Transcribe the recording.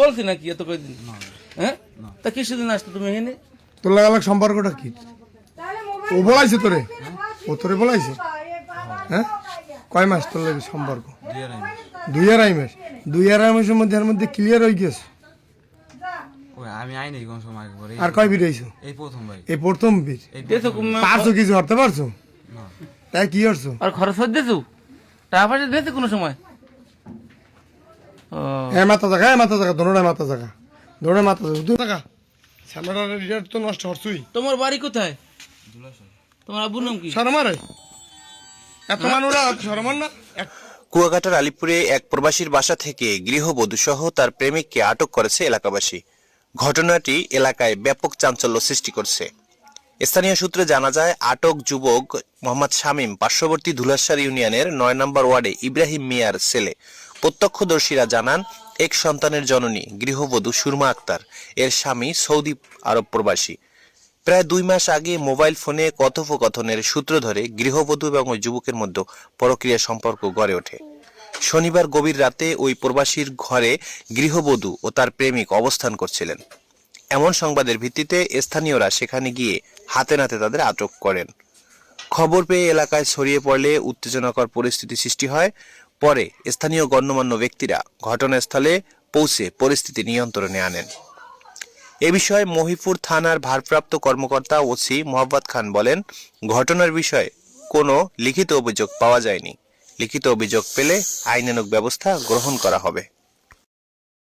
বলছি নাকি এত কয়দিন? হ্যাঁ? তা আসতো তুমি এখানে? তোর লাগালাগ সম্পর্কটা কি? ও বলাইছে তোরে? ও তোরে বলাইছে? হ্যাঁ? কয় মাস তোর লাগে সম্পর্ক? দুই আড়াই মাস। দুই আড়াই মাসের মধ্যে এর মধ্যে ক্লিয়ার হয়ে গেছে? আমি আইনি কোন সময় আগে আর কয় বির হয়েছো? এই প্রথম ভাই। এই প্রথম বীর? পারছ কিছু হতে পারছ? তাই কি করছ? আর খরচ দিয়েছ টাকা পয়সা দিয়েছে কোনো সময়? হ্যাঁ মাথা জায়গা হ্যাঁ মাথা জায়গা দোনোটা মাথা জায়গা দোনোটা মাথা জায়গা দুই টাকা স্যামরার রিজার্ভ তো নষ্ট হচ্ছই তোমার বাড়ি কোথায়? তোমার আব্বুর নাম কি? শরমারে এত মানুষ শরমান না? কুয়াকাটার আলিপুরে এক প্রবাসীর বাসা থেকে গৃহবধূ সহ তার প্রেমিককে আটক করেছে এলাকাবাসী। ঘটনাটি এলাকায় ব্যাপক চাঞ্চল্য সৃষ্টি করছে। স্থানীয় সূত্রে জানা যায় আটক যুবক মোহাম্মদ শামীম পার্শ্ববর্তী ধুলাসার ইউনিয়নের নয় নম্বর ওয়ার্ডে ইব্রাহিম মিয়ার ছেলে প্রত্যক্ষদর্শীরা জানান, এক সন্তানের জননী, গৃহবধূ সুরমা আক্তার। এর স্বামী সৌদি আরব প্রবাসী। প্রায় দুই মাস আগে মোবাইল ফোনে কথোপকথনের সূত্র ধরে গৃহবধূ এবং ওই যুবকের মধ্যে পরক্রিয়া সম্পর্ক গড়ে ওঠে। শনিবার গভীর রাতে ওই প্রবাসীর ঘরে গৃহবধূ ও তার প্রেমিক অবস্থান করছিলেন। এমন সংবাদের ভিত্তিতে স্থানীয়রা সেখানে গিয়ে হাতে নাতে তাদের আটক করেন। খবর পেয়ে এলাকায় ছড়িয়ে পড়লে উত্তেজনাকর পরিস্থিতি সৃষ্টি হয়। পরে স্থানীয় গণ্যমান্য ব্যক্তিরা ঘটনাস্থলে পৌঁছে পরিস্থিতি নিয়ন্ত্রণে আনেন। এ বিষয়ে মহিপুর থানার ভারপ্রাপ্ত কর্মকর্তা ওসি মোহাম্মদ খান বলেন, ঘটনার বিষয়ে কোনো লিখিত অভিযোগ পাওয়া যায়নি। লিখিত অভিযোগ পেলে আইনানুক ব্যবস্থা গ্রহণ করা হবে।